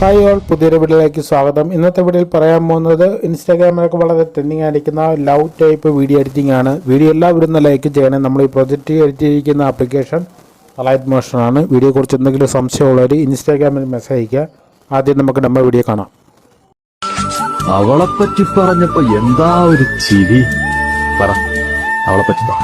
Hi all പുതിയൊരു വീഡിയോയിലേക്ക് സ്വാഗതം. ഇന്നത്തെ വീഡിയോയിൽ പറയാൻ പോകുന്നത് ഇൻസ്റ്റാഗ്രാമിലൊക്കെ വളരെ ട്രെൻഡിങ് ആയിരിക്കുന്ന ലവ് ടൈപ്പ് വീഡിയോ എഡിറ്റിംഗ് ആണ്. വീഡിയോ എല്ലാവരും ഒന്ന് ലൈക്ക് ചെയ്യണം. നമ്മൾ ഈ പ്രൊജക്റ്റ് എഡിറ്റ് ചെയ്തിരിക്കുന്ന ആപ്ലിക്കേഷൻ അലൈറ്റ് മോഷൻ ആണ്. വീഡിയോ കുറിച്ച് എന്തെങ്കിലും സംശയമുള്ളവർ ഇൻസ്റ്റാഗ്രാമിൽ മെസ്സേജ് അയക്കുക ആദ്യം നമുക്ക് നമ്മുടെ വീഡിയോ കാണാം. അവളെപ്പറ്റി പറഞ്ഞപ്പോ എന്താ ഒരു ചിരി? പറ. അവളെപ്പറ്റി പറ.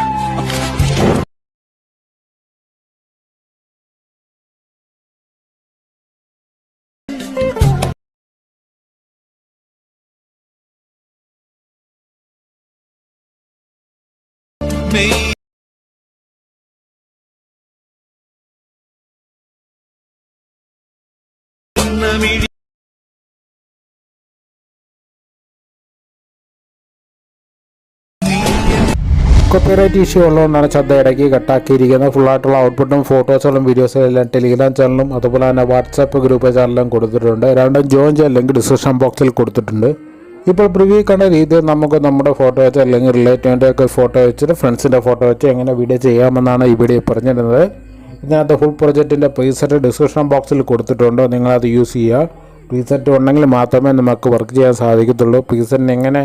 കോപ്പിറൈറ്റ് ഇഷ്യൂ ഉള്ളതുകൊണ്ടാണ് ശ്രദ്ധ ഇടയ്ക്ക് കട്ടാക്കിയിരിക്കുന്നത്. ഫുള്ളായിട്ടുള്ള ഔട്ട്പുട്ടും ഫോട്ടോസുകളും വീഡിയോസുകളും എല്ലാം ടെലിഗ്രാം ചാനലും അതുപോലെ തന്നെ വാട്സാപ്പ് ഗ്രൂപ്പ് ചാനലും കൊടുത്തിട്ടുണ്ട്. രണ്ടും ജോയിൻ ചെയ്യാൻ ലിങ്ക് ഡിസ്ക്രിപ്ഷൻ ബോക്സിൽ കൊടുത്തിട്ടുണ്ട്. ഇപ്പോൾ പ്രിവ്യൂ കണ്ട രീതിയിൽ നമുക്ക് നമ്മുടെ ഫോട്ടോ വെച്ച് അല്ലെങ്കിൽ റിലേറ്റീവിന്റെ ഒക്കെ ഫോട്ടോ വെച്ചിട്ട് ഫ്രണ്ട്സിന്റെ ഫോട്ടോ വെച്ച് എങ്ങനെ വീഡിയോ ചെയ്യാമെന്നാണ് ഈ വീഡിയോ പറഞ്ഞിരുന്നത്. ഇതിനകത്ത് ഫുൾ പ്രൊജക്റ്റിന്റെ പ്രീസെറ്റ് ഡിസ്ക്രിപ്ഷൻ ബോക്സിൽ കൊടുത്തിട്ടുണ്ട്. നിങ്ങളത് യൂസ് ചെയ്യുക. പ്രീസെറ്റ് ഉണ്ടെങ്കിൽ മാത്രമേ നമുക്ക് വർക്ക് ചെയ്യാൻ സാധിക്കത്തുള്ളൂ. പ്രീസെറ്റിന് എങ്ങനെ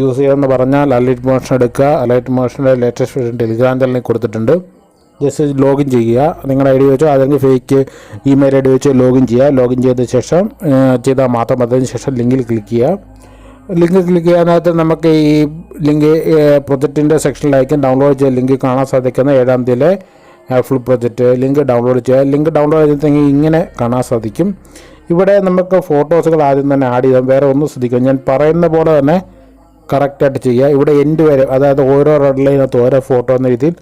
യൂസ് ചെയ്യുമെന്ന് പറഞ്ഞാൽ അലൈറ്റ് മോഷൻ എടുക്കുക. അലൈറ്റ് മോഷന്റെ ലേറ്റസ്റ്റ് വേർഷൻ ടെലിഗ്രാം ചാനലിൽ കൊടുത്തിട്ടുണ്ട്. ജസ്റ്റ് ലോഗിൻ ചെയ്യുക. നിങ്ങളുടെ ഐ ഡി വെച്ചോ അല്ലെങ്കിൽ ഫേക്ക് ഇമെയിൽ ഐ ഡി വെച്ച് ലോഗിൻ ചെയ്യുക. ലോഗിൻ ചെയ്ത ശേഷം ചെയ്താൽ മാത്രം അതിന് ശേഷം ലിങ്കിൽ ക്ലിക്ക് ചെയ്യുക. ലിങ്ക് ക്ലിക്ക് ചെയ്യാനകത്ത് നമുക്ക് ഈ ലിങ്ക് പ്രൊജക്റ്റിന്റെ സെക്ഷനിലായിരിക്കും ഡൗൺലോഡ് ചെയ്ത ലിങ്ക് കാണാൻ സാധിക്കുന്ന ഏഴാം തീയതിയിലെ ഫുൾ പ്രൊജക്റ്റ് ലിങ്ക് ഡൗൺലോഡ് ചെയ്യുക ലിങ്ക് ഡൗൺലോഡ് ചെയ്തിട്ടെങ്കിൽ ഇങ്ങനെ കാണാൻ സാധിക്കും. ഇവിടെ നമുക്ക് ഫോട്ടോസുകൾ ആദ്യം തന്നെ ആഡ് ചെയ്യാം. വേറെ ഒന്നും ശ്രദ്ധിക്കും ഞാൻ പറയുന്ന പോലെ തന്നെ കറക്റ്റായിട്ട് ചെയ്യുക ഇവിടെ എൻഡ് വരെ അതായത് ഓരോ റെഡ് ലൈനകത്ത് ഓരോ ഫോട്ടോ എന്ന രീതിയിൽ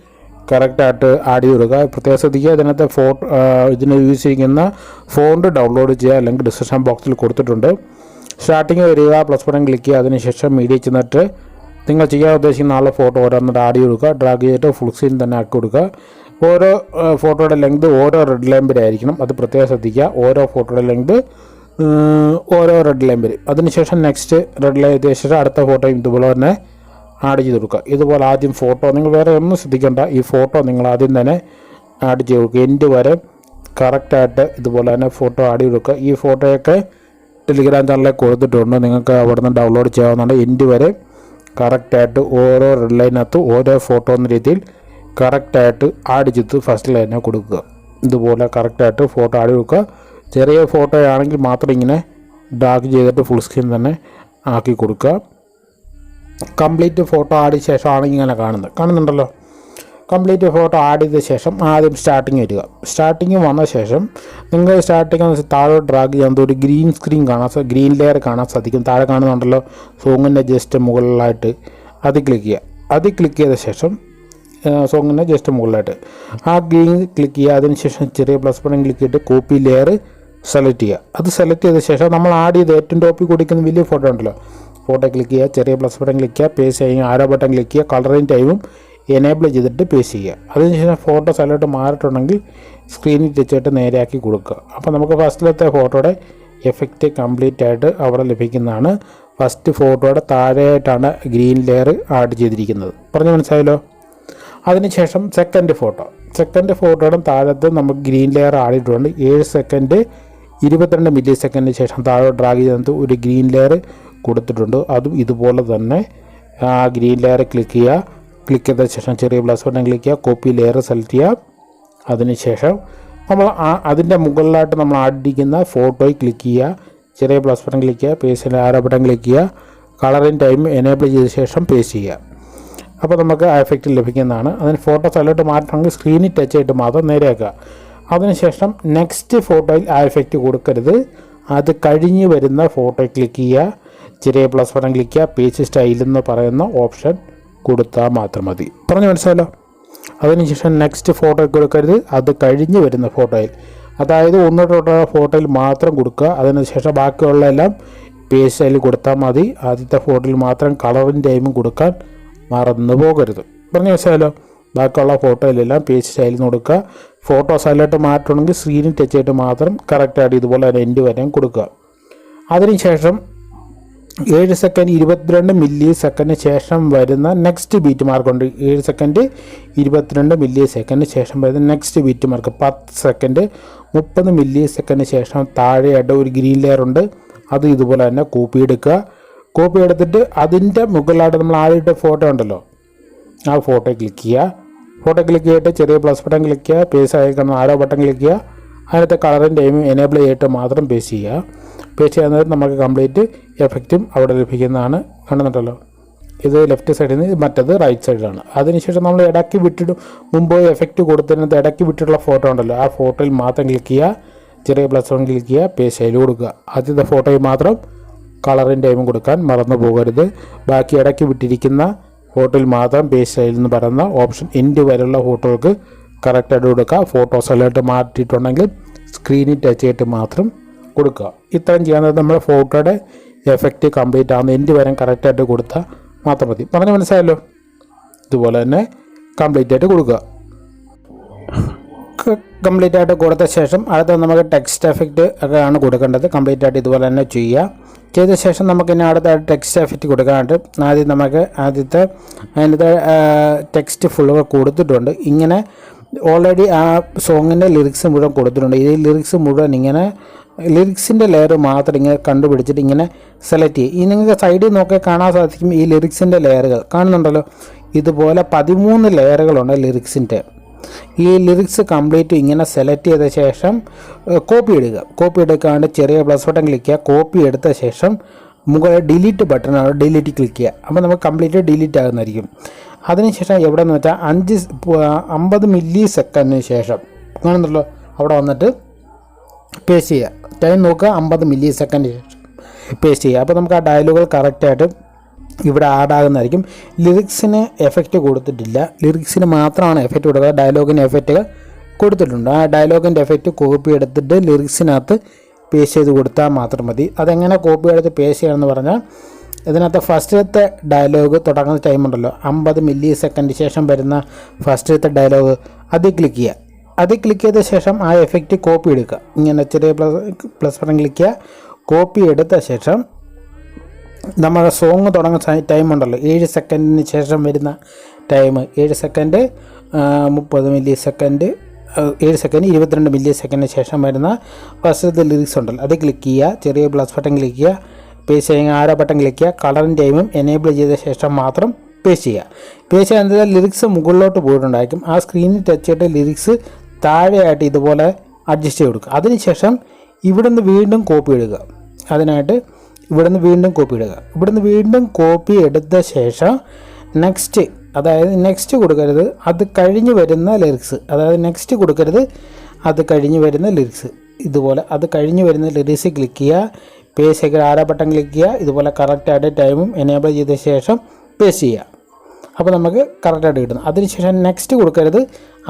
കറക്റ്റായിട്ട് ആഡ് ചെയ്ത് കൊടുക്കുക. പ്രത്യേകം ശ്രദ്ധിക്കുക ഇതിനകത്ത് ഫോട്ടോ ഇതിന് യൂസ് ചെയ്യുന്ന ഫോണ്ട് ഡൗൺലോഡ് ചെയ്യുക അല്ലെങ്കിൽ ഡിസ്ക്രിപ്ഷൻ ബോക്സിൽ കൊടുത്തിട്ടുണ്ട്. സ്റ്റാർട്ടിങ് വരിക പ്ലസ് ബട്ടൺ ക്ലിക്ക് ചെയ്യുക. അതിനുശേഷം മീഡിയ ചെന്നിട്ട് നിങ്ങൾ ചെയ്യാൻ ഉദ്ദേശിക്കുന്ന ആളുടെ ഫോട്ടോ ഓരോന്നിട്ട് ആഡ് ചെയ്ത് കൊടുക്കുക. ഡ്രാഗ് ചെയ്തിട്ട് ഫുൾ സ്ക്രീൻ തന്നെ ആക്കി കൊടുക്കുക. ഓരോ ഫോട്ടോയുടെ ലെങ്ത് ഓരോ റെഡ് ആയിരിക്കണം. അത് പ്രത്യേകം ശ്രദ്ധിക്കുക. ഓരോ ഫോട്ടോയുടെ ലെങ്ത് ഓരോ റെഡ് വരെ അതിനുശേഷം നെക്സ്റ്റ് റെഡ് എത്തിയ ശേഷം അടുത്ത ഫോട്ടോയും ഇതുപോലെ തന്നെ ആഡ് ചെയ്ത് കൊടുക്കുക. ഇതുപോലെ ആദ്യം ഫോട്ടോ നിങ്ങൾ വേറെ ഒന്നും ശ്രദ്ധിക്കേണ്ട. ഈ ഫോട്ടോ നിങ്ങൾ ആദ്യം തന്നെ ആഡ് ചെയ്ത് കൊടുക്കുക. എൻഡ് വരെ കറക്റ്റായിട്ട് ഇതുപോലെ തന്നെ ഫോട്ടോ ആഡ് ചെയ്ത് കൊടുക്കുക. ഈ ഫോട്ടോയൊക്കെ ടെലിഗ്രാം ചാനലിൽ കൊടുത്തിട്ടുണ്ട്. നിങ്ങൾക്ക് അവിടെ നിന്ന് ഡൗൺലോഡ് ചെയ്യാവുന്നതാണ്. എൻഡ് വരെ കറക്റ്റായിട്ട് ഓരോ റെഡ് ലൈനകത്ത് ഓരോ ഫോട്ടോ എന്ന രീതിയിൽ കറക്റ്റായിട്ട് ആഡ് ഫസ്റ്റിൽ തന്നെ കൊടുക്കുക. ഇതുപോലെ കറക്റ്റായിട്ട് ഫോട്ടോ ആടി കൊടുക്കുക ചെറിയ ഫോട്ടോ ആണെങ്കിൽ മാത്രം ഇങ്ങനെ ഡാർക്ക് ചെയ്തിട്ട് ഫുൾ സ്ക്രീൻ തന്നെ ആക്കി കൊടുക്കുക. കംപ്ലീറ്റ് ഫോട്ടോ ആടിയ ശേഷമാണ് ഇങ്ങനെ കാണുന്നത്. കാണുന്നുണ്ടല്ലോ? കംപ്ലീറ്റ് ഫോട്ടോ ആഡ് ചെയ്ത ശേഷം ആദ്യം സ്റ്റാർട്ടിങ് വരിക സ്റ്റാർട്ടിങ് വന്ന ശേഷം നിങ്ങൾ സ്റ്റാർട്ടിങ് താഴോട്ട് ഡ്രാഗ് ചെയ്യാൻ ഒരു ഗ്രീൻ സ്ക്രീൻ കാണാൻ ഗ്രീൻ ലെയർ കാണാൻ സാധിക്കും. താഴെ കാണുന്നുണ്ടല്ലോ? സോങ്ങിന്റെ ജസ്റ്റ് മുകളിലായിട്ട് അത് ക്ലിക്ക് ചെയ്യുക. അത് ക്ലിക്ക് ചെയ്ത ശേഷം സോങ്ങിന്റെ ജസ്റ്റ് മുകളിലായിട്ട്. ആ ഗെയിം ക്ലിക്ക് ചെയ്യുക അതിനുശേഷം ചെറിയ പ്ലസ് ബട്ടൺ ക്ലിക്ക് ചെയ്തിട്ട് കോപ്പി ലെയർ സെലക്ട് ചെയ്യുക. അത് സെലക്ട് ചെയ്ത ശേഷം നമ്മൾ ആഡ് ചെയ്ത് ഏറ്റവും ടോപ്പിൽ കൊടുക്കുന്ന വലിയ ഫോട്ടോ ഉണ്ടല്ലോ. ഫോട്ടോ ക്ലിക്ക് ചെയ്യുക ചെറിയ പ്ലസ് ബട്ടൺ ക്ലിക്ക് ചെയ്യുക പേസ് ചെയ്യുക ആരോ ബട്ടൺ ക്ലിക്ക് ചെയ്യുക കളറിങ് ടൈമും എനേബിൾ ചെയ്തിട്ട് പേസ് ചെയ്യുക. അതിനുശേഷം ഫോട്ടോ സെലക്ട് മാറിയിട്ടുണ്ടെങ്കിൽ സ്ക്രീനിൽ ടച്ചായിട്ട് നേരെയാക്കി കൊടുക്കുക. അപ്പോൾ നമുക്ക് ഫസ്റ്റിലത്തെ ഫോട്ടോയുടെ എഫക്റ്റ് കംപ്ലീറ്റ് ആയിട്ട് അവിടെ ലഭിക്കുന്നതാണ്. ഫസ്റ്റ് ഫോട്ടോയുടെ താഴെയായിട്ടാണ് ഗ്രീൻ ലെയർ ആഡ് ചെയ്തിരിക്കുന്നത്. പറഞ്ഞു മനസ്സിലായല്ലോ? അതിനുശേഷം സെക്കൻഡ് ഫോട്ടോ സെക്കൻഡ് ഫോട്ടോയുടെ താഴത്ത് നമുക്ക് ഗ്രീൻ ലെയർ ആടിയിട്ടുണ്ട്. ഏഴ് സെക്കൻഡ് ഇരുപത്തിരണ്ട് മില്ലി സെക്കൻഡിന് ശേഷം താഴെ ഡ്രാഗ് ചെയ്തിട്ട് ഒരു ഗ്രീൻ ലെയർ കൊടുത്തിട്ടുണ്ട്. അതും ഇതുപോലെ തന്നെ ആ ഗ്രീൻ ലെയർ ക്ലിക്ക് ചെയ്യുക. ക്ലിക്ക് ചെയ്ത ശേഷം ചെറിയ പ്ലസ് ബട്ടൺ ക്ലിക്ക് ചെയ്യുക. കോപ്പി ലെയർ സെലക്ട് ചെയ്യുക. അതിനുശേഷം നമ്മൾ അതിന്റെ മുകളിലായിട്ട് നമ്മൾ ആഡിക്കുന്ന ഫോട്ടോയിൽ ക്ലിക്ക് ചെയ്യുക. ചെറിയ പ്ലസ് ബട്ടൺ ക്ലിക്ക് ചെയ്യുക. പേസ്റ്റിന്റെ ആരോ ബട്ടൺ ക്ലിക്ക് ചെയ്യുക. കളറിൻ ടൈം എനേബിൾ ചെയ്ത ശേഷം പേസ്റ്റ് ചെയ്യുക. അപ്പോൾ നമുക്ക് ആ എഫക്റ്റ് ലഭിക്കുന്നതാണ്. അതിന് ഫോട്ടോ സ്ഥലമായിട്ട് മാറ്റണമെങ്കിൽ സ്ക്രീനിൽ ടച്ച് ചെയ്തിട്ട് മാത്രം നേരെയാക്കുക. അതിനുശേഷം നെക്സ്റ്റ് ഫോട്ടോയിൽ ആ എഫക്റ്റ് കൊടുക്കരുത്. അത് കഴിഞ്ഞ് വരുന്ന ഫോട്ടോ ക്ലിക്ക് ചെയ്യുക. ചെറിയ പ്ലസ് ബട്ടൺ ക്ലിക്ക് ചെയ്യുക. പേജ് സ്റ്റൈൽ എന്ന് പറയുന്ന ഓപ്ഷൻ കൊടുത്താൽ മാത്രം മതി. പറഞ്ഞു മനസ്സിലല്ലോ അതിനുശേഷം നെക്സ്റ്റ് ഫോട്ടോ കൊടുക്കരുത്. അത് കഴിഞ്ഞ് വരുന്ന ഫോട്ടോയിൽ അതായത് ഒന്ന് തൊട്ടുള്ള ഫോട്ടോയിൽ മാത്രം കൊടുക്കുക. അതിനുശേഷം ബാക്കിയുള്ള എല്ലാം പേജ് സ്റ്റൈൽ കൊടുത്താൽ മതി. ആദ്യത്തെ ഫോട്ടോയിൽ മാത്രം കളറും ടൈമും കൊടുക്കാൻ മറന്നു പോകരുത്. പറഞ്ഞു വെച്ചാലോ ബാക്കിയുള്ള ഫോട്ടോയിലെല്ലാം പേജ് സ്റ്റൈലിൽ നിന്ന് കൊടുക്കുക. ഫോട്ടോ സ്ഥലമായിട്ട് മാറ്റണമെങ്കിൽ സ്ക്രീനിൽ ടച്ച് ചെയ്തിട്ട് മാത്രം കറക്റ്റായിട്ട് ഇതുപോലെ തന്നെ എൻഡ് വരെയും കൊടുക്കുക. അതിനുശേഷം ഏഴ് സെക്കൻഡ് ഇരുപത്തിരണ്ട് മില്ലി സെക്കൻഡിന് ശേഷം വരുന്ന നെക്സ്റ്റ് ബീറ്റ് മാർക്കുണ്ട് ഏഴ് സെക്കൻഡ് ഇരുപത്തിരണ്ട് മില്ലി സെക്കൻഡിന് ശേഷം വരുന്ന നെക്സ്റ്റ് ബീറ്റ് മാർക്ക് പത്ത് സെക്കൻഡ് മുപ്പത് മില്ലി സെക്കൻഡിന് ശേഷം താഴെയായിട്ട് ഒരു ഗ്രീൻ ലെയർ ഉണ്ട്. അത് ഇതുപോലെ തന്നെ കോപ്പി എടുക്കുക. കോപ്പി എടുത്തിട്ട് അതിന്റെ മുകളിലായിട്ട് നമ്മൾ ആദ്യമായിട്ട് ഫോട്ടോ ഉണ്ടല്ലോ. ആ ഫോട്ടോ ക്ലിക്ക് ചെയ്യുക. ഫോട്ടോ ക്ലിക്ക് ചെയ്തിട്ട് ചെറിയ പ്ലസ് ബട്ടൺ ക്ലിക്ക് ചെയ്യുക. പേസ് അയക്കണം ആരോ ബട്ടൺ ക്ലിക്ക് ചെയ്യുക. അതിനകത്തെ കളറും ടൈമും എനേബിൾ ചെയ്തിട്ട് മാത്രം പേസ് ചെയ്യുക. പേസ് ചെയ്യുന്നത് നമുക്ക് കംപ്ലീറ്റ് എഫക്റ്റും അവിടെ ലഭിക്കുന്നതാണ്. കാണുന്നുണ്ടല്ലോ ഇത് ലെഫ്റ്റ് സൈഡിൽ നിന്ന് മറ്റത് റൈറ്റ് സൈഡിലാണ് അതിനുശേഷം നമ്മൾ ഇടയ്ക്ക് വിട്ടിട്ട് മുമ്പ് എഫക്റ്റ് കൊടുത്തിരുന്നത് ഇടയ്ക്ക് വിട്ടിട്ടുള്ള ഫോട്ടോ ഉണ്ടല്ലോ. ആ ഫോട്ടോയിൽ മാത്രം ക്ലിക്ക് ചെയ്യുക. ചെറിയ പ്ലസ് വൺ ക്ലിക്ക് ചെയ്യുക. പേസ് അതിൽ കൊടുക്കുക. ആദ്യത്തെ ഫോട്ടോയിൽ മാത്രം കളറും ടൈമും കൊടുക്കാൻ മറന്നു പോകരുത്. ബാക്കി ഇടയ്ക്ക് വിട്ടിരിക്കുന്ന ഫോട്ടോയിൽ മാത്രം പേജ് സ്റ്റൈൽ എന്ന് പറയുന്ന ഓപ്ഷൻ എൻഡ് വരെയുള്ള ഫോട്ടോകൾക്ക് കറക്റ്റായിട്ട് കൊടുക്കുക. ഫോട്ടോസ് എല്ലാം മാറ്റിയിട്ടുണ്ടെങ്കിൽ സ്ക്രീനിൽ ടച്ച് ചെയ്തിട്ട് മാത്രം കൊടുക്കുക. ഇത്രയും ചെയ്യാൻ നമ്മുടെ ഫോട്ടോയുടെ എഫക്റ്റ് കംപ്ലീറ്റ് ആകുന്ന എൻഡ് വരെ കറക്റ്റായിട്ട് കൊടുത്താൽ മാത്രം മതി. പറഞ്ഞ് മനസ്സിലായല്ലോ? ഇതുപോലെ തന്നെ കംപ്ലീറ്റ് ആയിട്ട് കൊടുക്കുക. കംപ്ലീറ്റ് ആയിട്ട് കൊടുത്ത ശേഷം അടുത്ത നമുക്ക് ടെക്സ്റ്റ് എഫക്റ്റ് ഒക്കെ ആണ് കൊടുക്കേണ്ടത്. കംപ്ലീറ്റ് ആയിട്ട് ഇതുപോലെ തന്നെ ചെയ്യുക. ചെയ്ത ശേഷം നമുക്ക് ഇനി അടുത്ത ടെക്സ്റ്റ് എഫക്റ്റ് കൊടുക്കാനായിട്ട് ആദ്യം നമുക്ക് ആദ്യത്തെ അതിന്റെ ടെക്സ്റ്റ് ഫുള്ള് കൊടുത്തിട്ടുണ്ട്. ഇങ്ങനെ ഓൾറെഡി ആ സോങ്ങിന്റെ ലിറിക്സ് മുഴുവൻ കൊടുത്തിട്ടുണ്ട്. ഈ ലിറിക്സ് മുഴുവൻ ഇങ്ങനെ ലിറിക്സിന്റെ ലെയർ മാത്രം ഇങ്ങനെ കണ്ടുപിടിച്ചിട്ട് ഇങ്ങനെ സെലക്ട് ചെയ്യും ഈ നിങ്ങൾക്ക് സൈഡിൽ നോക്കി കാണാൻ സാധിക്കും ഈ ലിറിക്സിന്റെ ലെയറുകൾ കാണുന്നുണ്ടല്ലോ? ഇതുപോലെ പതിമൂന്ന് ലെയറുകളുണ്ട് ലിറിക്സിന്റെ ഈ ലിറിക്സ് കംപ്ലീറ്റ് ഇങ്ങനെ സെലക്ട് ചെയ്ത ശേഷം കോപ്പി എടുക്കുക കോപ്പി എടുക്കാണ്ട് ചെറിയ പ്ലസ് ബട്ടൺ ക്ലിക്ക് ചെയ്യുക. കോപ്പി എടുത്ത ശേഷം മുകളിൽ ഡിലീറ്റ് ബട്ടണാണ് ഡിലീറ്റ് ക്ലിക്ക് ചെയ്യുക. അപ്പോൾ നമുക്ക് കംപ്ലീറ്റ് ഡിലീറ്റ് ആകുന്നതായിരിക്കും. അതിനുശേഷം എവിടെ എന്ന് വെച്ചാൽ അഞ്ച് അമ്പത് മില്ലി സെക്കൻഡിന് ശേഷം കാണുന്നല്ലോ അവിടെ വന്നിട്ട് പേസ്റ്റ് ചെയ്യുക. ടൈം നോക്കുക അമ്പത് മില്ലി സെക്കൻഡ് പേസ്റ്റ് ചെയ്യുക. അപ്പോൾ നമുക്ക് ആ ഡയലോഗുകൾ കറക്റ്റായിട്ട് ഇവിടെ ആഡാകുന്നതായിരിക്കും ലിറിക്സിന് എഫക്റ്റ് കൊടുത്തിട്ടില്ല. ലിറിക്സിന് മാത്രമാണ് എഫക്റ്റ് കൊടുക്കുക. ഡയലോഗിന് എഫക്റ്റ് കൊടുത്തിട്ടുണ്ട്. ആ ഡയലോഗിന്റെ എഫക്റ്റ് കോപ്പി എടുത്തിട്ട് ലിറിക്സിനകത്ത് പേസ്റ്റ് ചെയ്ത് കൊടുത്താൽ മാത്രം മതി. അതെങ്ങനെ കോപ്പി എടുത്ത് പേസ്റ്റ് ചെയ്യണമെന്ന് പറഞ്ഞാൽ ഇതിനകത്ത് ഫസ്റ്റിലത്തെ ഡയലോഗ് തുടങ്ങുന്ന ടൈം ഉണ്ടല്ലോ. അമ്പത് മില്ലി സെക്കൻഡ് ശേഷം വരുന്ന ഫസ്റ്റിലത്തെ ഡയലോഗ് അതിൽ ക്ലിക്ക് ചെയ്യുക. അത് ക്ലിക്ക് ചെയ്ത ശേഷം ആ എഫക്റ്റ് കോപ്പി എടുക്കുക. ഇങ്ങനെ ചെറിയ പ്ലസ് പ്ലസ് ബട്ടൺ ക്ലിക്ക് ചെയ്യുക. കോപ്പി എടുത്ത ശേഷം നമ്മുടെ സോങ് തുടങ്ങുന്ന ടൈം ഉണ്ടല്ലോ. ഏഴ് സെക്കൻഡിന് ശേഷം വരുന്ന ടൈം ഏഴ് സെക്കൻഡ് മുപ്പത് മില്ലി സെക്കൻഡ് ഏഴ് സെക്കൻഡ് ഇരുപത്തിരണ്ട് മില്ലി സെക്കൻഡിന് ശേഷം വരുന്ന ഫസ്റ്റ് ലിറിക്സ് ഉണ്ടല്ലോ. അത് ക്ലിക്ക് ചെയ്യുക. ചെറിയ പ്ലസ് ബട്ടൺ ക്ലിക്ക് ചെയ്യുക. പേസ്റ്റ് ചെയ്യുക. ആരോ ബട്ടൺ ക്ലിക്ക് ചെയ്യുക. കളറും ടൈമും എനേബിൾ ചെയ്ത ശേഷം മാത്രം പേസ്റ്റ് ചെയ്യുക. പേസ്റ്റ് എന്താ? ലിറിക്സ് മുകളിലോട്ട് പോയിട്ടുണ്ടായിരിക്കും. ആ സ്ക്രീനിൽ ടച്ച് ചെയ്തിട്ട് ലിറിക്സ് താഴെയായിട്ട് ഇതുപോലെ അഡ്ജസ്റ്റ് ചെയ്ത് കൊടുക്കുക. അതിനുശേഷം ഇവിടുന്ന് വീണ്ടും കോപ്പി എടുക്കുക. അതിനായിട്ട് ഇവിടുന്ന് വീണ്ടും കോപ്പി ഇടുക. ഇവിടുന്ന് വീണ്ടും കോപ്പി എടുത്ത ശേഷം നെക്സ്റ്റ് അതായത് നെക്സ്റ്റ് കൊടുക്കരുത് അത് കഴിഞ്ഞ് വരുന്ന ലിറിക്സ് അതായത് നെക്സ്റ്റ് കൊടുക്കരുത് അത് കഴിഞ്ഞ് വരുന്ന ലിറിക്സ് ഇതുപോലെ അത് കഴിഞ്ഞ് വരുന്ന ലിറിക്സ് ക്ലിക്ക് ചെയ്യുക പേസ്റ്റ് ചെയ്യുക ആരാ ബട്ടൺ ക്ലിക്ക് ചെയ്യുക ഇതുപോലെ കറക്റ്റായിട്ട് ടൈമും എനേബിൾ ചെയ്ത ശേഷം പേസ്റ്റ് ചെയ്യുക. അപ്പോൾ നമുക്ക് കറക്റ്റായിട്ട് കിട്ടുന്നു. അതിനുശേഷം നെക്സ്റ്റ് കൊടുക്കരുത്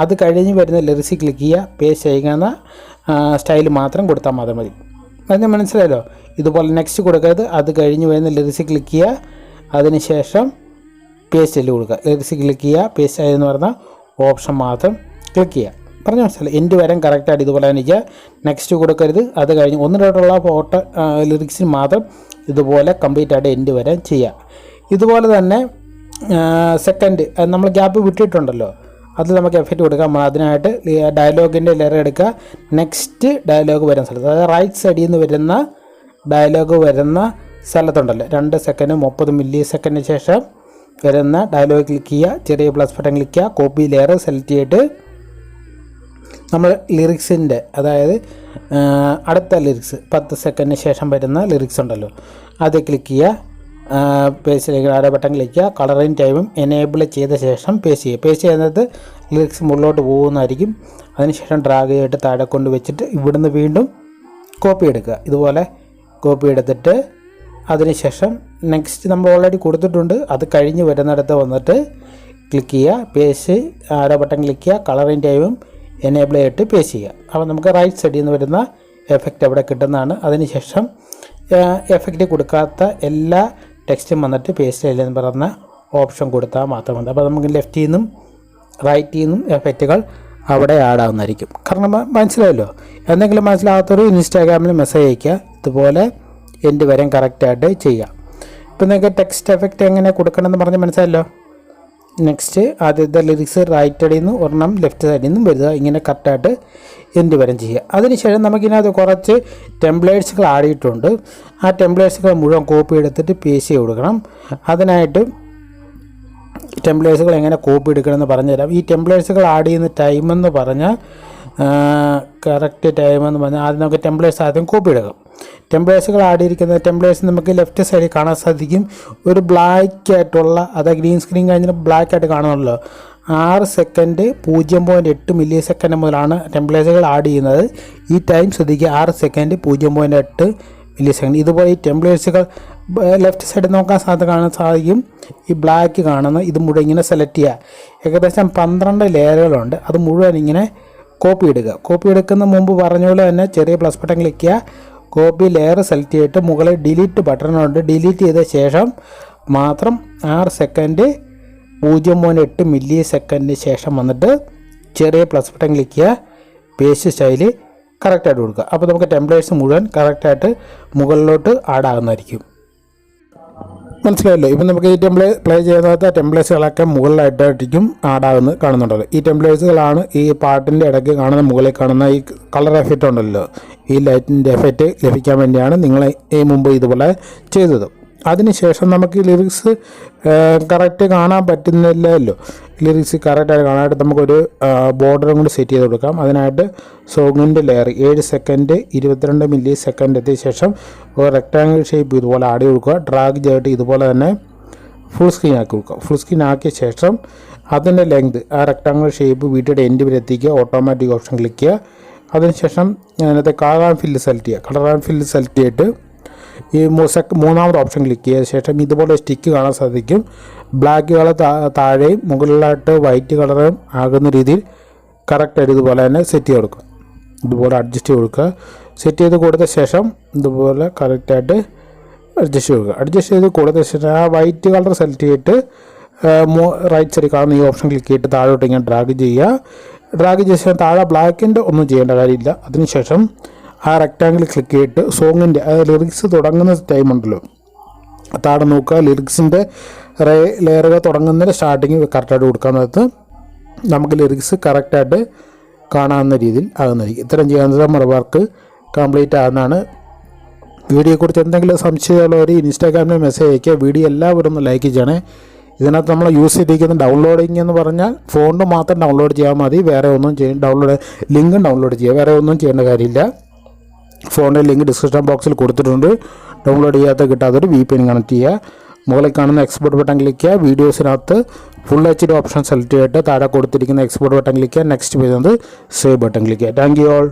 അത് കഴിഞ്ഞ് വരുന്ന ലിറിക്സ് ക്ലിക്ക് ചെയ്യുക പേസ്റ്റ് ചെയ്യുന്ന സ്റ്റൈൽ മാത്രം കൊടുത്താൽ മാത്രം മതി. അതിന് മനസ്സിലായല്ലോ? ഇതുപോലെ നെക്സ്റ്റ് കൊടുക്കരുത്. അത് കഴിഞ്ഞ് വരുന്ന ലിറിക്സ് ക്ലിക്ക് ചെയ്യുക. അതിനുശേഷം ചെല്ലു കൊടുക്കുക. ലിറിക്സ് ക്ലിക്ക് ചെയ്യുക പേസ്റ്റ് എന്ന് പറഞ്ഞ ഓപ്ഷൻ മാത്രം ക്ലിക്ക് ചെയ്യുക. പറഞ്ഞ മനസ്സിലായി എന്റെ വരം കറക്റ്റായിട്ട് ഇതുപോലെ തന്നെ ചെയ്യുക നെക്സ്റ്റ് കൊടുക്കരുത്. അത് കഴിഞ്ഞ് ഒന്നിലോട്ടുള്ള ഫോട്ടോ ലിറിക്സിന് മാത്രം ഇതുപോലെ കംപ്ലീറ്റ് ആയിട്ട് എന്റെ വരെ ചെയ്യുക. ഇതുപോലെ തന്നെ സെക്കൻഡ് നമ്മൾ ഗ്യാപ്പ് വിട്ടിട്ടുണ്ടല്ലോ? അത് നമുക്ക് എഫക്റ്റ് കൊടുക്കാം. നമ്മൾ അതിനായിട്ട് ഡയലോഗിന്റെ ലെയർ എടുക്കുക. നെക്സ്റ്റ് ഡയലോഗ് വരുന്ന സ്ഥലത്ത് അതായത് റൈറ്റ് സൈഡിൽ നിന്ന് വരുന്ന ഡയലോഗ് വരുന്ന സ്ഥലത്തുണ്ടല്ലോ. രണ്ട് സെക്കൻഡ് മുപ്പത് മില്ലി സെക്കൻഡിന് ശേഷം വരുന്ന ഡയലോഗ് ക്ലിക്ക് ചെയ്യുക. ചെറിയ പ്ലസ് ബട്ടൺ ക്ലിക്ക് ചെയ്യുക. കോപ്പി ലെയർ സെലക്ട് ചെയ്തിട്ട് നമ്മൾ ലിറിക്സിന്റെ അതായത് അടുത്ത ലിറിക്സ് പത്ത് സെക്കൻഡിന് ശേഷം വരുന്ന ലിറിക്സ് ഉണ്ടല്ലോ. അത് ക്ലിക്ക് ചെയ്യുക. പേജിലേക്ക് ആരോ ബട്ടൺ ക്ലിക്ക് ചെയ്യുക. കളറിങ് ടൈമും എനേബിൾ ചെയ്ത ശേഷം പേസ്റ്റ് ചെയ്യുക. പേസ്റ്റ് ചെയ്യുന്നത് ലിറിക്സ് മുകളിലോട്ട് പോകുന്നതായിരിക്കും. അതിനുശേഷം ഡ്രാഗ് ചെയ്തിട്ട് താഴെ കൊണ്ട് വെച്ചിട്ട് ഇവിടുന്ന് വീണ്ടും കോപ്പി എടുക്കുക. ഇതുപോലെ കോപ്പി എടുത്തിട്ട് അതിനുശേഷം നെക്സ്റ്റ് നമ്മൾ ഓൾറെഡി കൊടുത്തിട്ടുണ്ട്. അത് കഴിഞ്ഞ് വരുന്നിടത്ത് വന്നിട്ട് ക്ലിക്ക് ചെയ്യുക. പേസ്റ്റ് ആരോ ബട്ടൺ ക്ലിക്ക് ചെയ്യുക. കളറിങ് ടൈമും എനേബിൾ ചെയ്തിട്ട് പേസ്റ്റ് ചെയ്യുക. അപ്പോൾ നമുക്ക് റൈറ്റ് സൈഡിൽ നിന്ന് വരുന്ന എഫക്റ്റ് അവിടെ കിട്ടുന്നതാണ്. അതിനുശേഷം എഫക്റ്റ് കൊടുക്കാത്ത എല്ലാ ടെക്സ്റ്റും വന്നിട്ട് പേസ്റ്റ് ചെയ്യില്ല എന്ന് പറയുന്ന ഓപ്ഷൻ കൊടുത്താൽ മാത്രം മതി. അപ്പോൾ നമുക്ക് ലെഫ്റ്റിൽ നിന്നും റൈറ്റിൽ നിന്നും എഫക്റ്റുകൾ അവിടെ ആഡ് ആവുന്നതായിരിക്കും. കാരണം മനസ്സിലായല്ലോ? എന്തെങ്കിലും മനസ്സിലാകാത്തൊരു ഇൻസ്റ്റാഗ്രാമിൽ മെസ്സേജ് അയക്കുക ഇതുപോലെ എന്റെ വരം കറക്റ്റായിട്ട് ചെയ്യുക. ഇപ്പം നിങ്ങൾക്ക് ടെക്സ്റ്റ് എഫക്റ്റ് എങ്ങനെ കൊടുക്കണമെന്ന് പറഞ്ഞ് മനസ്സിലല്ലോ നെക്സ്റ്റ് ആദ്യത്തെ ലിറിക്സ് റൈറ്റ് സൈഡിൽ നിന്ന് ഒരെണ്ണം ലെഫ്റ്റ് സൈഡിൽ നിന്നും വരിക. ഇങ്ങനെ കറക്റ്റായിട്ട് എന്ത് വരും ചെയ്യുക. അതിനുശേഷം നമുക്കിതിനകത്ത് കുറച്ച് ടെംപ്ലേറ്റ്സുകൾ ആടിയിട്ടുണ്ട് ആ ടെംപ്ലേറ്റ്സുകൾ മുഴുവൻ കോപ്പി എടുത്തിട്ട് പേസ്റ്റ് ചെയ്ത് കൊടുക്കണം. അതിനായിട്ട് ടെംപ്ലേറ്റ്സുകൾ എങ്ങനെ കോപ്പി എടുക്കണമെന്ന് പറഞ്ഞുതരാം. ഈ ടെംപ്ലേറ്റ്സുകൾ ആഡ് ചെയ്യുന്ന ടൈമെന്ന് പറഞ്ഞാൽ കറക്റ്റ് ടൈം എന്ന് പറഞ്ഞാൽ ആദ്യം നമുക്ക് ടെംപ്ലേറ്റ്സ് ആദ്യം കോപ്പി എടുക്കാം. ടെംപ്ലേറ്റ്സുകൾ ആഡ് ചെയ്തിരിക്കുന്ന ടെംപ്ലേറ്റ്സ് നമുക്ക് ലെഫ്റ്റ് സൈഡിൽ കാണാൻ സാധിക്കും. ഒരു ബ്ലാക്ക് ആയിട്ടുള്ള അതായത് ഗ്രീൻ സ്ക്രീൻ കഴിഞ്ഞാൽ ബ്ലാക്ക് ആയിട്ട് കാണുമല്ലോ ആറ് സെക്കൻഡ് പൂജ്യം പോയിന്റ് എട്ട് മില്ലി സെക്കൻഡ് മുതലാണ് ടെമ്പ്ലേഴ്സുകൾ ആഡ് ചെയ്യുന്നത് ഈ ടൈം ശ്രദ്ധിക്കുക ആറ് സെക്കൻഡ് പൂജ്യം പോയിന്റ് എട്ട് മില്ലി സെക്കൻഡ് ഇതുപോലെ ഈ ടെമ്പ്ലേഴ്സുകൾ ലെഫ്റ്റ് സൈഡിൽ നോക്കാൻ സാധ്യത കാണാൻ സാധിക്കും. ഈ ബ്ലാക്ക് കാണുന്ന ഇത് മുഴുവൻ ഇങ്ങനെ സെലക്ട് ചെയ്യുക. ഏകദേശം പന്ത്രണ്ട് ലെയറുകളുണ്ട് അത് മുഴുവൻ ഇങ്ങനെ കോപ്പി ഇടുക. കോപ്പി എടുക്കുന്ന മുമ്പ് പറഞ്ഞ പോലെ തന്നെ ചെറിയ പ്ലസ് ബട്ടൺ ക്ലിക്ക് ചെയ്യുക. കോപ്പി ലെയർ സെലക്ട് ചെയ്തിട്ട് മുകളിൽ ഡിലീറ്റ് ബട്ടണുണ്ട് ഡിലീറ്റ് ചെയ്ത ശേഷം മാത്രം ആറ് സെക്കൻഡ് പൂജ്യം പോയിന്റ് എട്ട് മില്ലി സെക്കൻഡിന് ശേഷം വന്നിട്ട് ചെറിയ പ്ലസ് ബട്ടൺ ക്ലിക്ക് ചെയ്യുക. പേസ്റ്റ് സ്റ്റൈൽ കറക്റ്റായിട്ട് കൊടുക്കുക. അപ്പോൾ നമുക്ക് ടെംപ്ലേറ്റ്സ് മുഴുവൻ കറക്റ്റായിട്ട് മുകളിലോട്ട് ആഡ് ആകുന്നതായിരിക്കും. മനസ്സിലായല്ലോ. ഇപ്പം നമുക്ക് ഈ ടെംപ്ലേ പ്ലേ ചെയ്യാത്ത ടെംപ്ലേറ്റ്സുകളൊക്കെ മുകളിലായിട്ടായിരിക്കും ആഡാകുന്നത് കാണുന്നുണ്ടല്ലോ. ഈ ടെംപ്ലേറ്റ്സുകളാണ് ഈ പാട്ടിന്റെ ഇടയ്ക്ക് കാണുന്ന മുകളിൽ കാണുന്ന ഈ കളർ എഫക്റ്റ് ഉണ്ടല്ലോ. ഈ ലൈറ്റിന്റെ എഫക്റ്റ് ലഭിക്കാൻ വേണ്ടിയാണ് നിങ്ങൾ ഈ മുമ്പ് ഇതുപോലെ ചെയ്തത്. അതിനുശേഷം നമുക്ക് ഈ ലിറിക്സ് കറക്റ്റ് കാണാൻ പറ്റുന്നില്ലല്ലോ. ലിറിക്സ് കറക്റ്റായിട്ട് കാണാനായിട്ട് നമുക്കൊരു ബോർഡറും കൂടി സെറ്റ് ചെയ്ത് കൊടുക്കാം. അതിനായിട്ട് സോങ്ങിന്റെ ലെയർ ഏഴ് സെക്കൻഡ് ഇരുപത്തിരണ്ട് മില്ലി സെക്കൻഡ് എത്തിയ ശേഷം ഒരു റെക്ടാങ്കിൾ ഷേപ്പ് ഇതുപോലെ ആടി കൊടുക്കുക. ഡ്രാഗ് ചെയ്തിട്ട് ഇതുപോലെ തന്നെ ഫുൾ സ്ക്രീൻ ആക്കി കൊടുക്കുക. ഫുൾ സ്ക്രീൻ ആക്കിയ ശേഷം അതിന്റെ ലെങ്ത് ആ റെക്ടാങ്കിൾ ഷേപ്പ് വീട്ടിയുടെ എൻഡ് വരെ എത്തിക്കുക. ഓട്ടോമാറ്റിക് ഓപ്ഷൻ ക്ലിക്ക് ചെയ്യുക. അതിനുശേഷം അതിനകത്ത് കളർ ആൻഡ് ഫില്ല് സെലക്ട് ചെയ്യുക. കളർ ആൻഡ് ഫില്ല് സെലക്ട് ചെയ്തിട്ട് ഈ സെക്ക മൂന്നാമത് ഓപ്ഷൻ ക്ലിക്ക് ചെയ്ത ശേഷം ഇതുപോലെ സ്റ്റിക്ക് കാണാൻ സാധിക്കും. ബ്ലാക്ക് കളർ താഴെയും മുകളിലായിട്ട് വൈറ്റ് കളറും ആകുന്ന രീതിയിൽ കറക്റ്റായിട്ട് ഇതുപോലെ തന്നെ സെറ്റ് ചെയ്ത് കൊടുക്കും ഇതുപോലെ അഡ്ജസ്റ്റ് ചെയ്ത് കൊടുക്കുക. സെറ്റ് ചെയ്ത് കൊടുത്ത ശേഷം ഇതുപോലെ കറക്റ്റായിട്ട് അഡ്ജസ്റ്റ് കൊടുക്കുക. അഡ്ജസ്റ്റ് ചെയ്ത് കൊടുത്ത ശേഷം ആ വൈറ്റ് കളർ സെലക്ട് ചെയ്തിട്ട് റൈറ്റ് സൈഡിൽ കാണുന്ന ഈ ഓപ്ഷൻ ക്ലിക്ക് ചെയ്തിട്ട് താഴോട്ട് ഇങ്ങനെ ഡ്രാഗ് ചെയ്യുക. ഡ്രാഗ് ചെയ്ത ശേഷം താഴെ ബ്ലാക്കിന്റെ ഒന്നും ചെയ്യേണ്ട കാര്യമില്ല. അതിനുശേഷം ആ റെക്റ്റാങ്കിൾ ക്ലിക്ക് ചെയ്തിട്ട് സോങ്ങിന്റെ അതായത് ലിറിക്സ് തുടങ്ങുന്ന ടൈം ഉണ്ടല്ലോ. താഴെ നോക്കുക ലിറിക്സിന്റെ റേ ലെയറുകൾ തുടങ്ങുന്നതിന് സ്റ്റാർട്ടിങ് കറക്റ്റായിട്ട് കൊടുക്കാൻ നേരത്ത് നമുക്ക് ലിറിക്സ് കറക്റ്റായിട്ട് കാണാവുന്ന രീതിയിൽ ആകുന്നതായിരിക്കും. ഇത്തരം നമ്മുടെ വർക്ക് കംപ്ലീറ്റ് ആകുന്നതാണ് വീഡിയോയെക്കുറിച്ച് എന്തെങ്കിലും സംശയമുള്ളവർ ഇൻസ്റ്റാഗ്രാമിൽ മെസ്സേജ് അയക്കുക വീഡിയോ എല്ലാവരും ഒന്ന് ലൈക്ക് ചെയ്യണേ. ഇതിനകത്ത് നമ്മൾ യൂസ് ചെയ്തിരിക്കുന്ന ഡൗൺലോഡിങ് എന്ന് പറഞ്ഞാൽ ഫോണിൽ മാത്രം ഡൗൺലോഡ് ചെയ്യാൻ മതി. വേറെ ഒന്നും ചെയ്യും ഡൗൺലോഡ് ലിങ്കും ഡൗൺലോഡ് ചെയ്യുക വേറെ ഒന്നും ചെയ്യേണ്ട കാര്യമില്ല. ഫോണിന്റെ ലിങ്ക് ഡിസ്ക്രിപ്ഷൻ ബോക്സിൽ കൊടുത്തിട്ടുണ്ട്. ഡൗൺലോഡ് ചെയ്യാത്ത കിട്ടാത്തൊരു വി പി എൻ കണക്ട് ചെയ്യുക മുകളിൽ കാണുന്ന എക്സ്പോർട്ട് ബട്ടൺ ക്ലിക്ക് ചെയ്യുക. വീഡിയോസിനകത്ത് full H D option select ചെയ്തിട്ട് താഴെ കൊടുത്തിരിക്കുന്ന എക്സ്പോർട്ട് ബട്ടൺ ക്ലിക്ക് ചെയ്യുക. നെക്സ്റ്റ് വരുന്നത് സേവ് ബട്ടൺ ക്ലിക്ക് ചെയ്യുക. Thank you all